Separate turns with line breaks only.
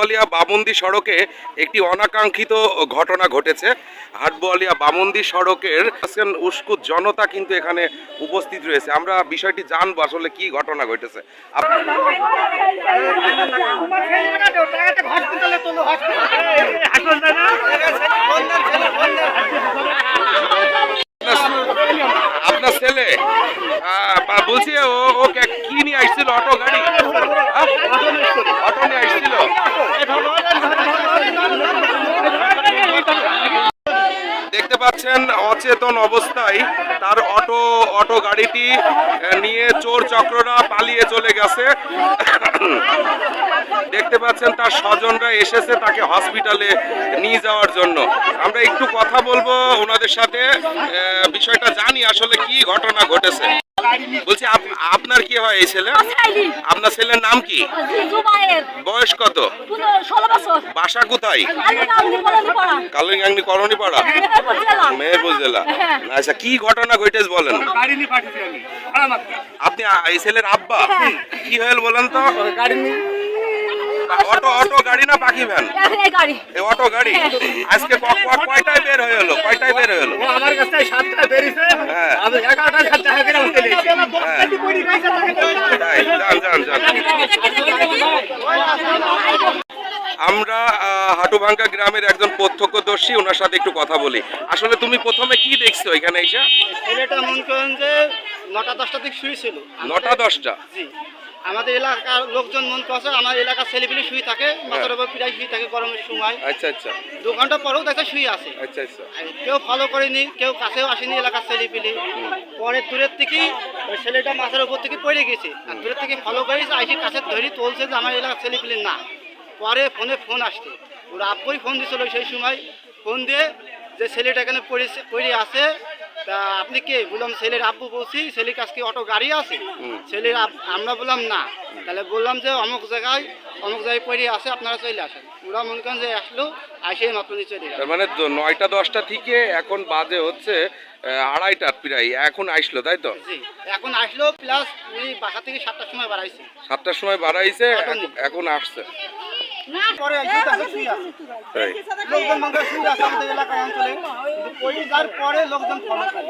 হাটবোয়ালিয়া বামন্দি সড়কে একটি অনাকাঙ্ক্ষিত ঘটনা ঘটেছে। হাটবোয়ালিয়া বামন্দি সড়কের উস্কুত জনতা কিন্তু এখানে উপস্থিত রয়েছে। আমরা বিষয়টি জানব আসলে কি ঘটনা ঘটেছে। আপনার ছেলে? বলছি ও কে- নিয়ে আসছিল? অটো গাড়ি? অটো নিয়ে পাচ্ছেন অচেতন অবস্থায়, তার অটো অটো গাড়িটি নিয়ে চোর চক্ররা পালিয়ে চলে গেছে। দেখতে পাচ্ছেন তার স্বজনরা এসেছে তাকে হসপিটালে নিয়ে যাওয়ার জন্য। আমরা একটু কথা বলব ওনাদের সাথে বিষয়টা জানি আসলে কি ঘটনা ঘটেছে। বলছি আপনার কি হয় এই ছেলে? আপনার ছেলের নাম কি? বয়স কত?
ষোলো বছর।
বাসা কোথায়?
আমি নামনি পড়া। মেহেরপুর জেলা। হ্যাঁ।
আচ্ছা কি ঘটনা ঘটেছে বলেন? আপনি এই ছেলের আব্বা?
হ্যাঁ।
কি হয়েল বলেন তো? অটো অটো গাড়ি না পাখি ভ্যান?
এই
অটো গাড়ি? আজকে ক- ক- কয়টায় বের হয়ে হলো কয়টায় বের হয়ে হলো
আমার কাছে সাতটা
আমরা হাটুভাঙ্গা গ্রামের একজন প্রত্যক্ষদর্শী, ওনার সাথে একটু কথা বলি। আসলে তুমি প্রথমে কি দেখছ এখানে এসে?
ছেলেটা মনে করেন যে নটা দশটা থেকে শুয়েছিল
নটা দশটা?
জি। আমাদের এলাকার লোকজন মন করছে আমার এলাকার ছেলেপিলি শুয়ে থাকে মাথার উপর প্রায় শুয়ে থাকে গরমের সময়।
আচ্ছা আচ্ছা।
দু ঘণ্টা পরেও দেখে শুয়ে আছে।
আচ্ছা আচ্ছা।
কেউ ফলো করেনি কেউ কাছেও আসেনি এলাকার ছেলেপিলি। পরে দূরের থেকে ওই ছেলেটা মাথার উপর থেকে পড়ে গেছে। আর দূরের থেকে ফলো করেছে আইসি কাছে ধরে তুলছে যে আমার এলাকার ছেলেপিলি না। পরে ফোনে ফোন আসছে। ওর আব্বুই ফোন দিছিল সেই সময়। ফোন দিয়ে যে ছেলেটা এখানে পড়ে আছে তা আপনি কে? বললাম ছেলের আব্বু বলছি ছেলের কাছে কি অটো গাড়ি আছে? ছেলের আমরা বললাম না। তাহলে বললাম যে অমুক জায়গায় অমুক জায়গায় পড়ে আছে আপনারা চলে আসেন। ওরা মনে করেন যে আসলো আসে মাত্র চলে গেল।
তার মানে নয়টা দশটা থেকে এখন বাজে হচ্ছে আড়াইটা প্রায় এখন আসলো তাই তো?
এখন আসলো প্লাস উনি বাসা থেকে সাতটার সময় বাড়াইছে।
সাতটার সময় বাড়াইছে
এখন
আসছে।
পরে একজন শুয়ে আছে। লোকজন মনে করে শুয়ে আছে আমাদের এলাকায় অঞ্চলে। পরে লোকজন ফলো করে।